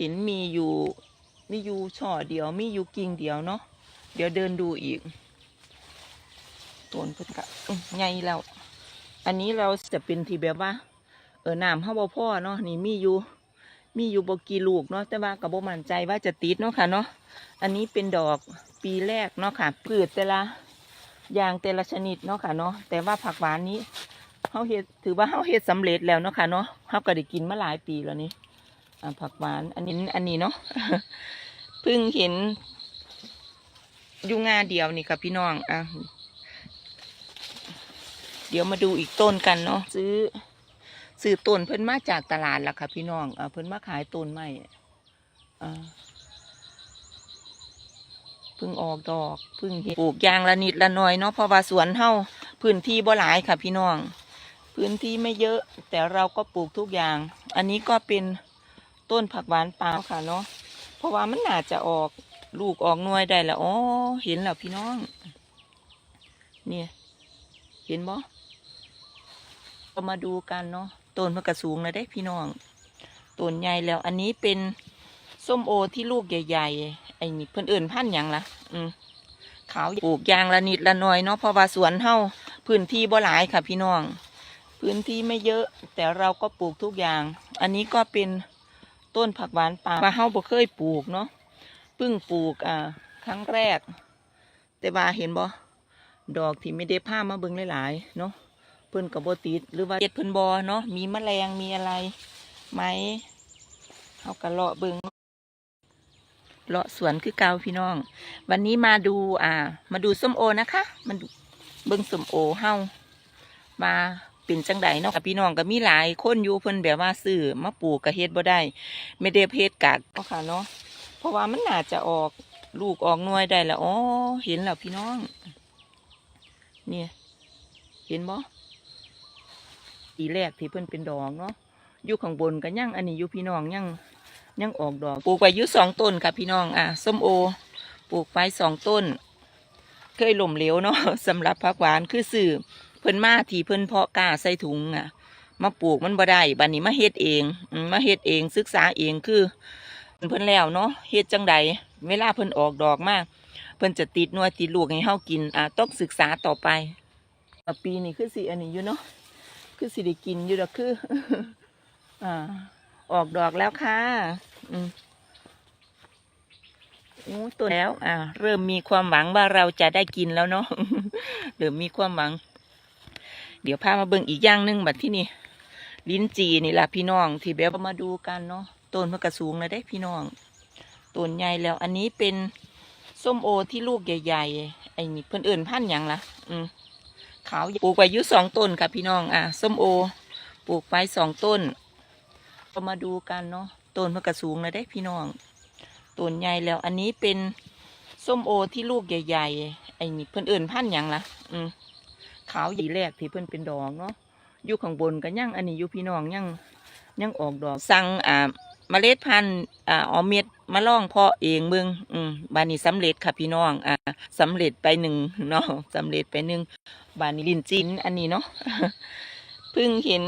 เห็นมีอยู่มีอยู่ช่อเดียวมีอยู่กิ่งเดียวเนาะเดี๋ยวเดินดูอีกต้นเพิ่นกะอื้อใหญ่แล้ว อันนี้เราจะเป็นที่แบบว่า เออน้ำเฮาบ่พอเนาะนี่มีอยู่มีอยู่บกี่ลูกเนาะแต่ว่าก็บ่มั่นใจว่าจะติดเนาะค่ะเนาะอันนี้เป็นดอกปีแรกเนาะค่ะพืชแต่ละอย่างแต่ละชนิดเนาะค่ะเนาะแต่ว่าผักหวานนี้เฮาเฮ็ดถือว่าเฮาเฮ็ดสำเร็จแล้วเนาะค่ะเนาะเฮาก็ได้กินมาหลายปีแล้วนี่ ผักหวานอันนี้อันนี้เนาะเพิ่งเห็นยู่งาเดียวนี่ค่ะพี่น้องอะเดี๋ยวมาดูอีกต้นกันเนาะซื้อซื้อต้นเพิ่นมาจากตลาดล่ะค่ะพี่น้องอ่าเพิ่นมาขายต้นไม้อ่าเพิ่งออกดอกเพิ่งเห็นปลูกยางละนิดละหน่อยเนาะเพราะว่าสวนเฮาพื้นที่บ่หลายค่ะพี่น้อง พื้นที่ไม่เยอะ แต่เราก็ปลูกทุกอย่าง อันนี้ก็เป็น ต้นผักหวานป่าค่ะเนาะเพราะว่ามันน่าจะออกลูกออกหน่วยได้แล้วอ๋อเห็นแล้วพี่น้อง เนี่ย เห็นบ่ก็มาดูกันเนาะต้นมันกระสูงเลยได้พี่น้องต้นใหญ่แล้ว อันนี้เป็นส้มโอที่ลูกใหญ่ๆไอ้นี่เพิ่นเอื่นพันธุ์หยังละอืมขาวปลูกยางละนิดละหน่อยเนาะเพราะว่าสวนเฮาพื้นที่บ่หลายค่ะ พี่น้อง พื้นที่ไม่เยอะ แต่เราก็ปลูกทุกอย่าง อันนี้ก็เป็น ต้นผักหวานป่าว่าเฮาบ่เคยปลูกเนาะเพิ่งปลูกอ่าครั้งแรก แต่ว่าเห็นบ่ดอกที่ไม่ได้ผ้ามาเบิ่งหลายๆเนาะเพิ่นกับบติดหรือว่าเฮ็ดเพิ่นบอเนาะมีแมลงมีอะไรไหมเอากระเลาะเบิงเลาะสวนคือเกาพี่น้อง วันนี้มาดูอ่า มาดูส้มโอนะคะ มันเบิงส้มโอเฮามา เป็นจังไดเนาะพี่น้องก็มีหลายคนอยู่เพิ่นแบบว่าซื้อมาปลูกกระเฮ็ดบ่ได้ไม่ได้เพชกัดเนาะค่ะเนาะเพราะว่ามันน่าจะออกลูกออกหน่วยได้แล้วอ๋อเห็นแล้วพี่น้อง เนี่ยเห็นบ่ปีแรกที่เพิ่นเป็นดอกเนาะอยู่ข้างบนก็ยังอันนี้อยู่พี่น้องยังยังออกดอกปลูกไว้อยู่สองต้นค่ะพี่น้องอะส้มโอ ปลูกไว้สองต้น เคยหล่มเหลวเนาะสำหรับผักหวานคือสื่อ เพิ่นมาที่เพิ่นเพาะกล้าใส่ถุงอะ มาปลูกมันบ่ได้บัดนี้มาเฮ็ดเองมาเฮ็ดเองศึกษาเองคือเพิ่นแล้วเนาะเฮ็ดจังใดเวลาเพิ่นออกดอกมาเพิ่นจะติดนวดติดลูกให้เฮากินอะต้องศึกษาต่อไปปีนี้คือสิอันนี้อยู่เนาะคือสิได้กินอยู่ดอกคือ อ่า ออกดอกแล้วค่ะอืมโอ้ตัวแล้ว อ่า เริ่มมีความหวังว่าเราจะได้กินแล้วเนาะเริ่มมีความหวัง เดี๋ยวพามาเบิ่งอีกอย่างหนึ่งบัดที่นี่ลิ้นจีนี่ล่ะพี่น้องที่แบบมาดูกันเนาะต้นมันกระสูงเลยได้พี่น้องต้นใหญ่แล้ว อันนี้เป็นส้มโอที่ลูกใหญ่ๆไอ้นี่เพิ่อนเอื่นพันธุ์หยังละอืมขาวปลูกไว้ยู่สองต้นค่ะพี่น้องอะส้มโอ ปลูกไว้สองต้นก็มาดูกันเนาะต้นมันกระสูงเลยได้พี่น้องต้นใหญ่แล้ว อันนี้เป็นส้มโอที่ลูกใหญ่ๆไอ้นี่เพิ่อนเอื่นพันธุ์หยังละอืม ขาวดีแรกที่เพิ่นเป็นดอกเนาะอยู่ข้างบนก็ยังอันนี้อยู่พี่น้องยังยังออกดอกสั่งอ่าเมล็ดพันธุ์อ่าอเม็ดมาล่องเพาะเองเมืองอืมบานี้สำเร็จค่ะพี่น้องอ่าสำเร็จไปหนึ่งเนาะสำเร็จไปหนึ่งบานี้ลินจินอันนี้เนาะเพิ่งเห็น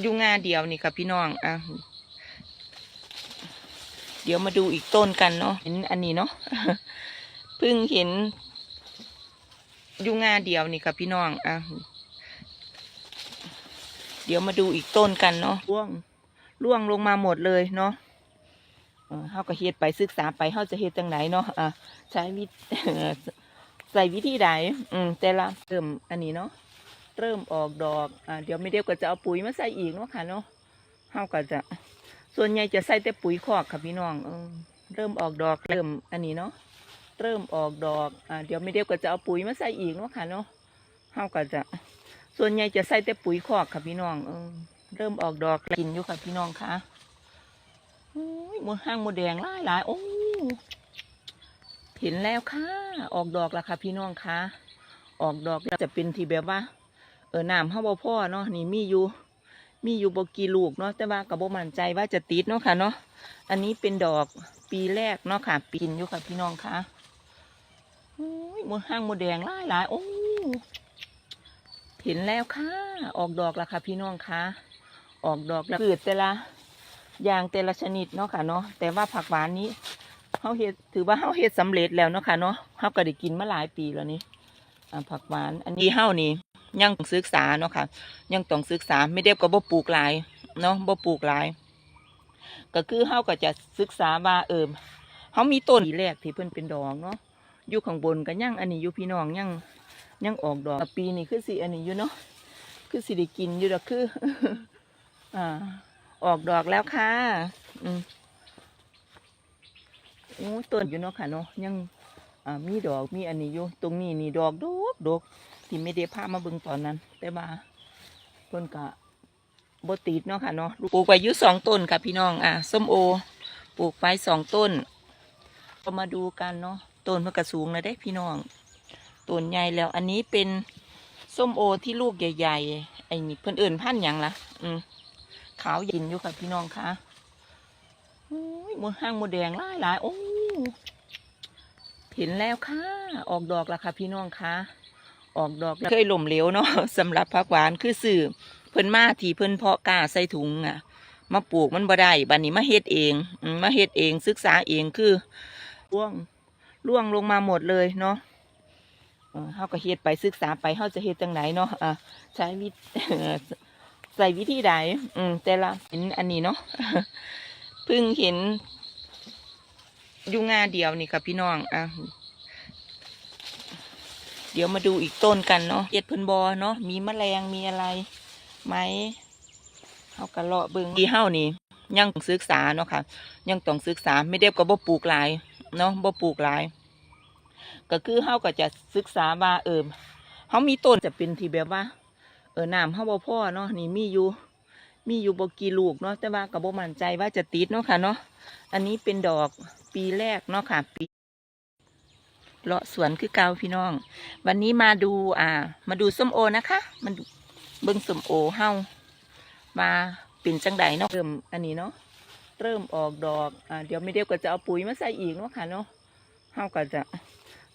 อยู่งาเดียวนี่ค่ะพี่น้องอะเดี๋ยวมาดูอีกต้นกันเนาะเห็นอันนี้เนาะเพิ่งเห็น ยู่งาเดียวนี่ค่ะพี่น้องอะเดี๋ยวมาดูอีกต้นกันเนาะร่วงร่วงลงมาหมดเลยเนาะเออเฮาก็เฮ็ดไปศึกษาไปเฮาจะเฮ็ดจังไหนเนาะอะใช้วิใส่วิธีใดอืมแต่ละเริ่มอันนี้เนาะเริ่มออกดอกอ่าเดี๋ยวไม่เดียวก็จะเอาปุ๋ยมาใส่อีกเนาะค่ะเนาะเฮาก็จะ ส่วนใหญ่จะใส่แต่ปุ๋ยคอกค่ะพี่น้องเริ่มออกดอกเริ่มอันนี้เนาะ เริ่มออกดอกอ่าเดี๋ยวไม่เดียวก็จะเอาปุ๋ยมาใส่อีกเนาะค่ะเนาะเฮาก็จะ ส่วนใหญ่จะใส่แต่ปุ๋ยคอกค่ะพี่น้องเออเริ่มออกดอกกินอยู่ค่ะพี่น้องค่ะโอ้ยหมดห้างหมดแดงหลายหลายโอ้เห็นแล้วค่ะ ออกดอกแล้วค่ะพี่น้องค่ะ ออกดอกจะเป็นที่แบบว่า เออน้ำเฮาบ่พ่อเนาะนี่มีอยู่มีอยู่บ่กี่ลูกเนาะแต่ว่าก็บ่มั่นใจว่าจะติดเนาะค่ะเนาะอันนี้เป็นดอกปีแรกเนาะค่ะปีนอยู่ค่ะพี่น้องค่ะ โอ้ยหมดห้างหมดแดงหลายหลายโอ้เห็นแล้วค่ะ ออกดอกแล้วค่ะ พี่น้องค่ะออกดอกแล้วพืชแต่ละอย่างแต่ละชนิดเนาะค่ะเนาะแต่ว่าผักหวานนี้เฮาเฮ็ดถือว่าเฮาเฮ็ดสำเร็จแล้วเนาะค่ะเนาะเฮาก็ได้กินมาหลายปีแล้วนี่ผักหวาน อันนี้เฮานี่ยังต้องศึกษาเนาะค่ะ ยังต้องศึกษาไม่ได้ก็บ่ปลูกหลายเนาะบ่ปลูกหลาย ก็คือเฮาก็จะศึกษาว่าเออเฮามีต้นทีแรกที่เพิ่นเป็นดอกเนาะ อยู่ข้างบนก็ยังอันนี้อยู่พี่น้องยังยังออกดอกปีนี้คือสิอันนี้อยู่เนาะคือสิได้กินอยู่ดอกคือ อ่า ออกดอกแล้วค่ะ อืมโอ้ต้นอยู่เนาะค่ะเนาะยังอ่ามีดอกมีอันนี้อยู่ตรงนี้นี่ดอกดอกดอกที่ไม่ได้พามาเบิ่งตอนนั้น แต่ว่าเพิ่นกะบติดเนาะค่ะเนาะปลูกไว้อยู่สองต้นค่ะพี่น้อง อ่าส้มโอ ปลูกไว้สองต้นก็มาดูกันเนาะ ต้นมันก็สูงแล้วได้พี่น้องต้นใหญ่แล้ว อันนี้เป็นส้มโอที่ลูกใหญ่ๆไอ้นี่เพิ่อนเอิ่นพันธุ์หยังล่ะอืมขาวยินอยู่ค่ะพี่น้องคะโอ้ยมดห้างมดแดงหลายหลายโอ้เห็นแล้วค่ะ ออกดอกแล้วค่ะพี่น้องคะออกดอกแล้วเคยหล่มเหลวเนาะสำหรับผักหวานคือสื่อเพิ่นมาทีเพิ่นเพาะกล้าใส่ถุงอะ มาปลูกมันบ่ได้บัดนี้มาเฮ็ดเองมาเฮ็ดเองศึกษาเองคือร่วง ร่วงลงมาหมดเลยเนาะเออเฮาก็เฮ็ดไปศึกษาไปเฮาจะเฮ็ดจังไหนเนาะใช้วิใส่วิธีใดอืมแต่ละเห็นอันนี้เนาะเพิ่งเห็นยู่งาเดียวนี่ค่ะพี่น้องอะเดี๋ยวมาดูอีกต้นกันเนาะเห็ดเพิ่นบอเนาะมีแมลงมีอะไรไหมเฮากระเลาะเบิงที่เฮานี่ยังต้องศึกษาเนาะค่ะ ยังต้องศึกษาไม่ได้ก็บ่ปลูกหลาย เนาะบ่ปลูกหลาย ก็คือเฮาก็จะศึกษาว่าเออเฮามีต้นจะเป็นที่แบบว่า เออน้ำเฮาบ่พ่อเนาะนี่มีอยู่ มีอยู่บ่กี่ลูกเนาะแต่ว่าก็บ่มั่นใจว่าจะติดเนาะค่ะเนาะอันนี้เป็นดอกปีแรกเนาะค่ะปีเลาะสวนคือเกาพี่น้อง วันนี้มาดูอ่า มาดูส้มโอนะคะมันเบิ่งส้มโอเฮามาเป็นจังใดเนาะเริ่มอันนี้เนาะ เริ่มออกดอกอ่าเดี๋ยวไม่เดียวก็จะเอาปุ๋ยมาใส่อีกเนาะค่ะเนาะเฮาก็จะ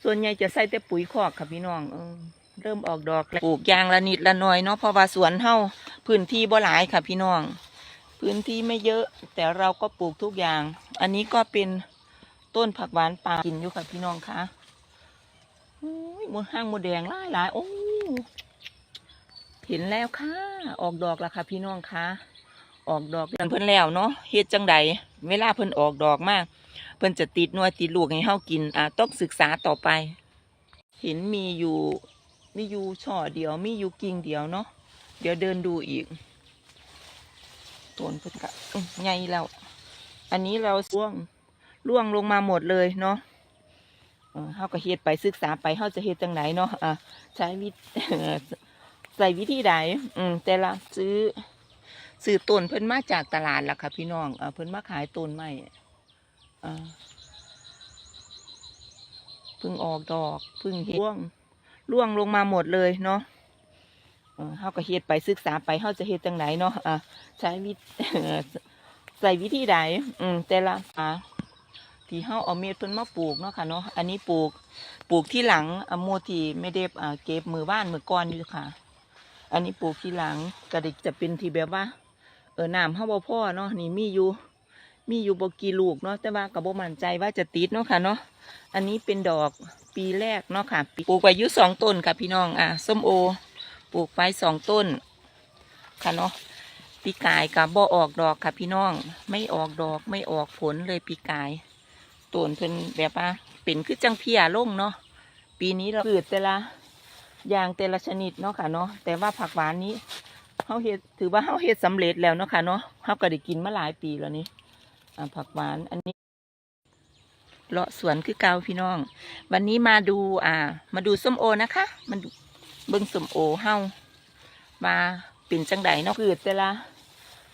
ส่วนใหญ่จะใส่แต่ปุ๋ยคอกค่ะพี่น้องเออเริ่มออกดอกแล้วปลูกยางละนิดละหน่อยเนาะเพราะว่าสวนเฮาพื้นที่บ่หลายค่ะพี่น้อง พื้นที่ไม่เยอะ แต่เราก็ปลูกทุกอย่าง อันนี้ก็เป็นต้นผักหวานป่ากินอยู่ค่ะพี่น้องคะโอ้ยมดห้างมดแดงหลายหลายโอ้เห็นแล้วค่ะ ออกดอกแล้วค่ะพี่น้องคะ ออกดอกเพิ่นแล้วเนาะเฮ็ดจังใดเวลาเพิ่นออกดอกมาก เพิ่นจะติดนวดติดลูกให้เฮากินอ่าต้องศึกษาต่อไป เห็นมีอยู่มีอยู่ช่อเดียวมีอยู่กิ่งเดียวเนาะเดี๋ยวเดินดูอีกต้นเพิ่นกะใหญ่แล้ว อันนี้เราล่วงล่วงลงมาหมดเลยเนาะเฮาก็เฮ็ดไปศึกษาไปเฮาจะเฮ็ดจังไหนเนาะอะใช้วิธใส่วิธีใดอืมแต่ละซื้อ ซื้อต้นเพิ่นมาจากตลาดล่ะค่ะพี่น้องเพิ่นมาขายต้นไม้อ่าเพิ่งออกดอกเพิ่งร่วงร่วงลงมาหมดเลยเนาะเออเฮาก็เฮ็ดไปศึกษาไปเฮาจะเฮ็ดจังไหนเนาะใช้วิใส่วิธีใดอืมแต่ละอ่าที่เฮาเอาเม็ดเพิ่นมาปลูกเนาะค่ะเนาะอันนี้ปลูกปลูกที่หลังอโมทีไม่ได้เก็บมือบ้านมือก่อนอยู่ค่ะ อันนี้ปลูกที่หลังก็ได้จะเป็นที่แบบว่า เออน้ำเฮาบ่พ่อเนาะนี่มีอยู่มีอยู่บ่กี่ลูกเนาะแต่ว่าก็บ่มั่นใจว่าจะติดเนาะค่ะเนาะอันนี้เป็นดอกปีแรกเนาะค่ะปลูกไว้ยู่สองต้นค่ะพี่น้องอะส้มโอ ปลูกไว้สองต้น ค่ะเนาะปีกายกับบ่ออกดอกค่ะพี่น้อง ไม่ออกดอกไม่ออกผลเลยปีกายต้นเพิ่นแบบว่าเป็นคือจังเพียลงเนาะปีนี้เราพืชแต่ละอย่างแต่ละชนิดเนาะค่ะเนาะแต่ว่าผักหวานนี้ เฮาเฮ็ดถือว่าเฮาเฮ็ดสำเร็จแล้วเนาะค่ะเนาะเฮาก็ได้กินมาหลายปีแล้วนี่ผักหวานอันนี้เลาะสวนคือเกาพี่น้อง วันนี้มาดูอ่า มาดูส้มโอนะคะ มันเบิ่งส้มโอเฮามาเป็นจังใดเนาะพืชแต่ละ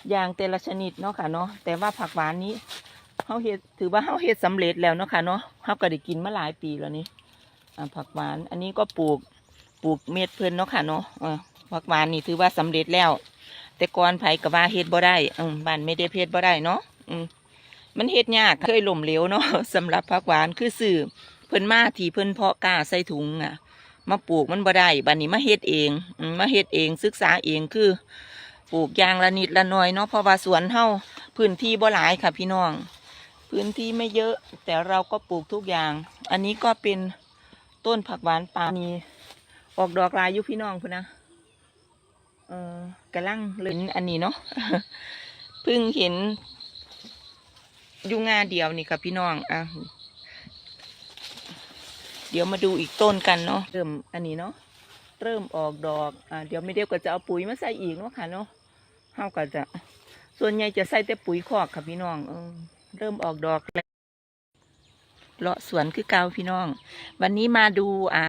อย่างแต่ละชนิดเนาะค่ะเนาะแต่ว่าผักหวานนี้เฮาเฮ็ดถือว่าเฮาเฮ็ดสำเร็จแล้วเนาะค่ะเนาะเฮาก็ได้กินมาหลายปีแล้วนี่ผักหวาน อันนี้ก็ปลูกปลูกเม็ดเพิ่นเนาะค่ะเนาะ อ่าผักหวานนี่ถือว่าสำเร็จแล้ว แต่ก่อนไผก็ว่าเฮ็ดบ่ได้อืมบ้านไม่ได้เฮ็ดบ่ได้เนาะอืมมันเฮ็ดยากเคยล่มเหลวเนาะสำหรับผักหวานคือสื่อเพิ่นมาที่เพิ่นเพาะกล้าใส่ถุงอะ มาปลูกมันบ่ได้บัดนนี้มาเฮ็ดเองมาเฮ็ดเองศึกษาเองคือ ปลูกยางละนิดละหน่อยเนาะเพราะว่าสวนเฮาพื้นที่บ่หลายค่ะพี่น้อง พื้นที่ไม่เยอะ แต่เราก็ปลูกทุกอย่าง อันนี้ก็เป็นต้นผักหวานป่านีออกดอกลายอยู่พี่น้องพุ่นนะ เออกระลังเลยอันนี้เนาะเพิ่งเห็นยู่งาเดียวนี่ค่ะพี่น้องอะเดี๋ยวมาดูอีกต้นกันเนาะเริ่มอันนี้เนาะเริ่มออกดอกอ่าเดี๋ยวไม่เดียวก็จะเอาปุ๋ยมาใส่อีกเนาะค่ะเนาะเฮาก็จะ ส่วนใหญ่จะใส่แต่ปุ๋ยคอกค่ะพี่น้องเออเริ่มออกดอกแล้วเลาะสวนคือเกาพี่น้อง วันนี้มาดูอ่า